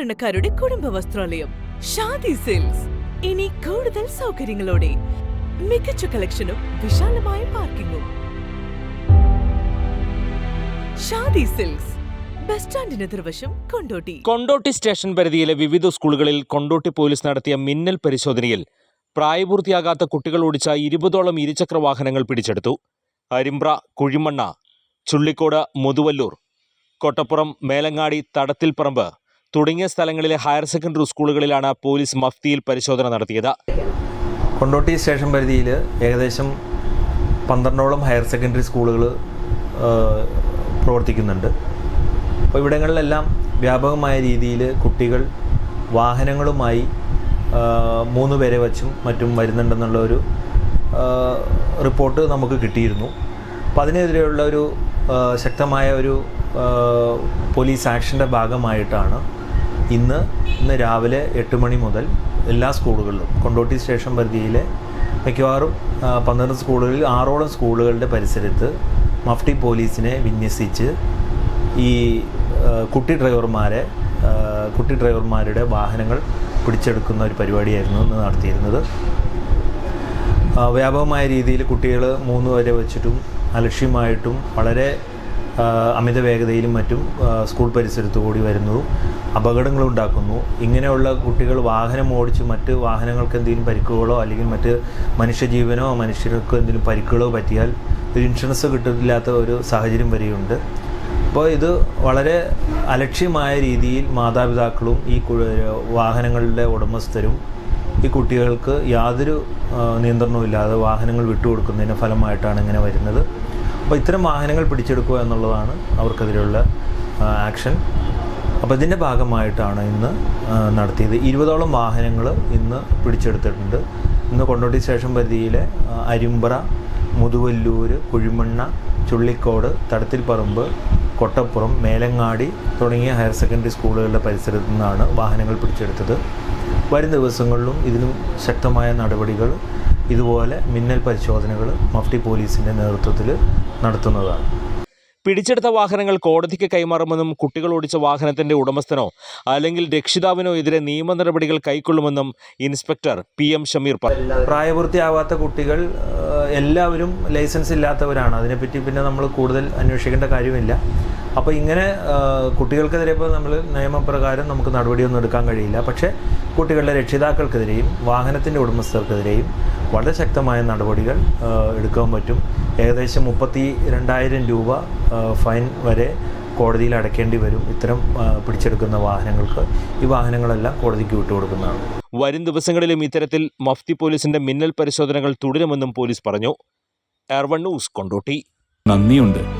സാധാരണക്കാരുടെ കുടുംബ വസ്ത്രാലയം ഷാദി സെയിൽസ് ഇനി കൂടുതൽ സൗകര്യങ്ങളോടെ മികച്ച കളക്ഷനും വിശാലമായ പാർക്കിങ്ങും. ഷാദി സെയിൽസ് കൊണ്ടോട്ടി. കൊണ്ടോട്ടി സ്റ്റേഷൻ പരിധിയിലെ വിവിധ സ്കൂളുകളിൽ കൊണ്ടോട്ടി പോലീസ് നടത്തിയ മിന്നൽ പരിശോധനയിൽ പ്രായപൂർത്തിയാകാത്ത കുട്ടികൾ ഓടിച്ച ഇരുപതോളം ഇരുചക്ര വാഹനങ്ങൾ പിടിച്ചെടുത്തു. അരിമ്പ്ര കുഴിമണ്ണ ചുള്ളിക്കോട് മുതുവല്ലൂർ കൊട്ടപ്പുറം മേലങ്ങാടി തടത്തിൽപ്പറമ്പ് തുടങ്ങിയ സ്ഥലങ്ങളിലെ ഹയർ സെക്കൻഡറി സ്കൂളുകളിലാണ് പോലീസ് മഫ്തിയിൽ പരിശോധന നടത്തിയത്. കൊണ്ടോട്ടി സ്റ്റേഷൻ പരിധിയിൽ ഏകദേശം പന്ത്രണ്ടോളം ഹയർ സെക്കൻഡറി സ്കൂളുകൾ പ്രവർത്തിക്കുന്നുണ്ട്. അപ്പോൾ ഇവിടങ്ങളിലെല്ലാം വ്യാപകമായ രീതിയിൽ കുട്ടികൾ വാഹനങ്ങളുമായി മൂന്ന് പേരെ വച്ചും മറ്റും വരുന്നുണ്ടെന്നുള്ള ഒരു റിപ്പോർട്ട് നമുക്ക് കിട്ടിയിരുന്നു. അപ്പോൾ അതിനെതിരെയുള്ള ഒരു ശക്തമായ ഒരു പോലീസ് ആക്ഷന്റെ ഭാഗമായിട്ടാണ് ഇന്ന് ഇന്ന് രാവിലെ എട്ട് മണി മുതൽ എല്ലാ സ്കൂളുകളിലും കൊണ്ടോട്ടി സ്റ്റേഷൻ പരിധിയിലെ മിക്കവാറും പന്ത്രണ്ട് സ്കൂളുകളിൽ ആറോളം സ്കൂളുകളുടെ പരിസരത്ത് മഫ്റ്റി പോലീസിനെ വിന്യസിച്ച് ഈ കുട്ടി ഡ്രൈവർമാരെ കുട്ടി ഡ്രൈവർമാരുടെ വാഹനങ്ങൾ പിടിച്ചെടുക്കുന്ന ഒരു പരിപാടിയായിരുന്നു ഇന്ന് നടത്തിയിരുന്നത്. വ്യാപകമായ രീതിയിൽ കുട്ടികൾ മൂന്ന് വരെ വെച്ചിട്ടും അലക്ഷ്യമായിട്ടും വളരെ അമിത വേഗതയിലും മറ്റും സ്കൂൾ പരിസരത്ത് കൂടി വരുന്നതും അപകടങ്ങൾ ഉണ്ടാക്കുന്നു ഇങ്ങനെയുള്ള കുട്ടികൾ വാഹനം ഓടിച്ച് മറ്റ് വാഹനങ്ങൾക്ക് എന്തെങ്കിലും പരിക്കുകളോ അല്ലെങ്കിൽ മറ്റ് മനുഷ്യജീവനോ മനുഷ്യർക്ക് എന്തെങ്കിലും പരിക്കുകളോ പറ്റിയാൽ ഒരു ഇൻഷുറൻസ് കിട്ടില്ലാത്ത ഒരു സാഹചര്യം വരെയുണ്ട്. അപ്പോൾ ഇത് വളരെ അലക്ഷ്യമായ രീതിയിൽ മാതാപിതാക്കളും ഈ വാഹനങ്ങളുടെ ഉടമസ്ഥരും ഈ കുട്ടികൾക്ക് യാതൊരു നിയന്ത്രണവും ഇല്ലാതെ വാഹനങ്ങൾ വിട്ടുകൊടുക്കുന്നതിന്റെ ഫലമായിട്ടാണ് ഇങ്ങനെ വരുന്നത്. അപ്പോൾ ഇത്തരം വാഹനങ്ങൾ പിടിച്ചെടുക്കുക എന്നുള്ളതാണ് അവർക്കെതിരെയുള്ള ആക്ഷൻ അപ്പോൾ ഇതിന്റെ ഭാഗമായിട്ടാണ് ഇന്ന് നടത്തിയത്. ഇരുപതോളം വാഹനങ്ങൾ ഇന്ന് പിടിച്ചെടുത്തിട്ടുണ്ട്. ഇന്ന് കൊണ്ടോട്ടി സ്റ്റേഷൻ പരിധിയിലെ അരിമ്പ്ര മുതുവല്ലൂർ കുഴിമണ്ണ ചുള്ളിക്കോട് തടത്തിൽപ്പറമ്പ് കൊട്ടപ്പുറം മേലങ്ങാടി തുടങ്ങിയ ഹയർ സെക്കൻഡറി സ്കൂളുകളുടെ പരിസരത്തു നിന്നാണ് വാഹനങ്ങൾ പിടിച്ചെടുത്തത്. വരും ദിവസങ്ങളിലും ഇതിനും ശക്തമായ നടപടികൾ ഇതുപോലെ മിന്നൽ പരിശോധനകൾ മഫ്റ്റി പോലീസിന്റെ നേതൃത്വത്തിൽ നടത്തുന്നതാണ്. പിടിച്ചെടുത്ത വാഹനങ്ങൾ കോടതിക്ക് കൈമാറുമെന്നും കുട്ടികൾ ഓടിച്ച വാഹനത്തിന്റെ ഉടമസ്ഥനോ അല്ലെങ്കിൽ രക്ഷിതാവിനോ എതിരെ നിയമ നടപടികൾ കൈക്കൊള്ളുമെന്നും ഇൻസ്പെക്ടർ പി എം ഷമീർ പറഞ്ഞു പ്രായപൂർത്തിയാവാത്ത കുട്ടികൾ എല്ലാവരും ലൈസൻസ് ഇല്ലാത്തവരാണ്. അതിനെപ്പറ്റി പിന്നെ നമ്മൾ കൂടുതൽ അന്വേഷിക്കേണ്ട കാര്യമില്ല. അപ്പോൾ ഇങ്ങനെ കുട്ടികൾക്കെതിരെ ഇപ്പോൾ നമ്മൾ നിയമപ്രകാരം നമുക്ക് നടപടിയൊന്നും എടുക്കാൻ കഴിയില്ല. പക്ഷേ കുട്ടികളുടെ രക്ഷിതാക്കൾക്കെതിരെയും വാഹനത്തിന്റെ ഉടമസ്ഥർക്കെതിരെയും വളരെ ശക്തമായ നടപടികൾ എടുക്കാൻ പറ്റും. ഏകദേശം മുപ്പത്തി രണ്ടായിരം രൂപ ഫൈൻ വരെ കോടതിയിൽ അടയ്ക്കേണ്ടി വരും. ഇത്തരം പിടിച്ചെടുക്കുന്ന വാഹനങ്ങൾക്ക്. ഈ വാഹനങ്ങളെല്ലാം കോടതിക്ക് വിട്ടുകൊടുക്കുന്നതാണ് വരും ദിവസങ്ങളിലും ഇത്തരത്തിൽ മഫ്തി പോലീസിന്റെ മിന്നൽ പരിശോധനകൾ തുടരുമെന്നും പോലീസ് പറഞ്ഞു. എർവൺ ന്യൂസ് കൊണ്ടോട്ടി. നന്ദിയുണ്ട്.